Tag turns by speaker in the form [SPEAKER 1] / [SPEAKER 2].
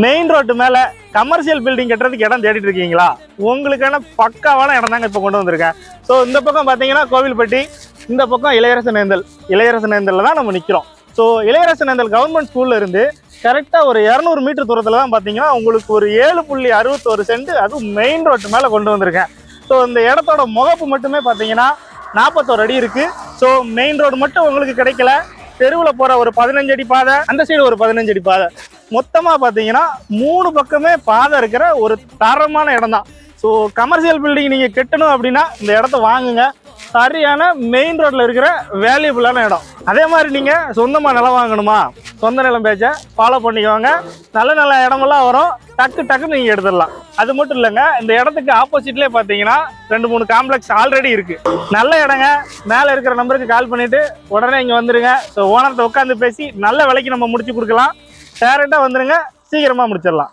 [SPEAKER 1] Main road மேலே commercial building கட்டுறதுக்கு இடம் தேடிட்டு இருக்கீங்களா? உங்களுக்கான பக்காவான இடம் தாங்க இப்போ கொண்டு வந்திருக்கேன். ஸோ இந்த பக்கம் பார்த்தீங்கன்னா கோவில்பட்டி இந்த பக்கம் இளையரசன் நேந்தல் இளையரசன் நேந்தலில் தான் நம்ம நிற்கிறோம் ஸோ இளையரசன் நேந்தல் கவர்மெண்ட் ஸ்கூல்ல இருந்து கரெக்டாக ஒரு இரநூறு மீட்டர் தூரத்தில் தான் பார்த்தீங்கன்னா உங்களுக்கு ஒரு ஏழு புள்ளி அறுபத்தோரு சென்ட் அதுவும் மெயின் ரோட்டு மேலே கொண்டு வந்திருக்கேன். ஸோ இந்த இடத்தோட முகப்பு மட்டுமே பார்த்தீங்கன்னா நாற்பத்தோரு அடி இருக்குது ஸோ மெயின் ரோடு மட்டும் உங்களுக்கு கிடைக்கல. தெருவில் போகிற ஒரு பதினஞ்சு அடி பாதை அந்த சைடு ஒரு பதினஞ்சு அடி பாதை. மொத்தமாக பார்த்தீங்கன்னா மூணு பக்கமே பாதை இருக்கிற ஒரு தரமான இடம் தான் ஸோ கமர்ஷியல் பில்டிங் நீங்கள் கட்டணும் அப்படின்னா இந்த இடத்த வாங்குங்க. சரியான மெயின் ரோட்டில் இருக்கிற வேல்யூபிளான இடம். அதே மாதிரி நீங்கள் சொந்தமாக நிலம் வாங்கணுமா? சொந்த நிலம் பேச்சை ஃபாலோ பண்ணிக்கோங்க. நல்ல நல்ல இடமெல்லாம் வரும். டக்கு டக்குன்னு நீங்கள் எடுத்துடலாம். அது மட்டும் இல்லைங்க இந்த இடத்துக்கு ஆப்போசிட்லேயே பார்த்தீங்கன்னா ரெண்டு மூணு காம்ப்ளெக்ஸ் ஆல்ரெடி இருக்கு. நல்ல இடங்க. மேலே இருக்கிற நம்பருக்கு கால் பண்ணிட்டு உடனே இங்கே வந்துருங்க. ஸோ ஓனர்கிட்ட உட்காந்து பேசி நல்ல விலைக்கு நம்ம முடிச்சு கொடுக்கலாம். டேரெக்டாக வந்துருங்க. சீக்கிரமாக முடிச்சிடலாம்.